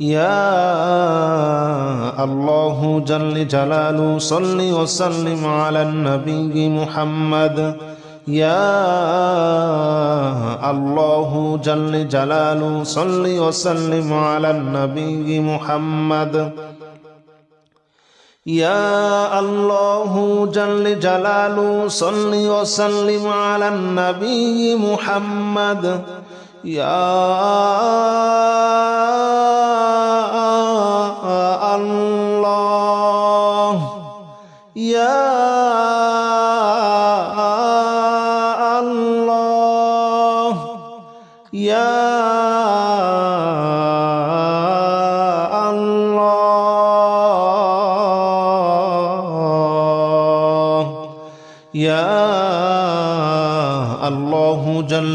يا الله جل جلاله، صل وسلم على النبي محمد. يا الله جل جلاله، صل وسلم على النبي محمد. يا الله جل جلاله، صل وسلم على النبي محمد. يا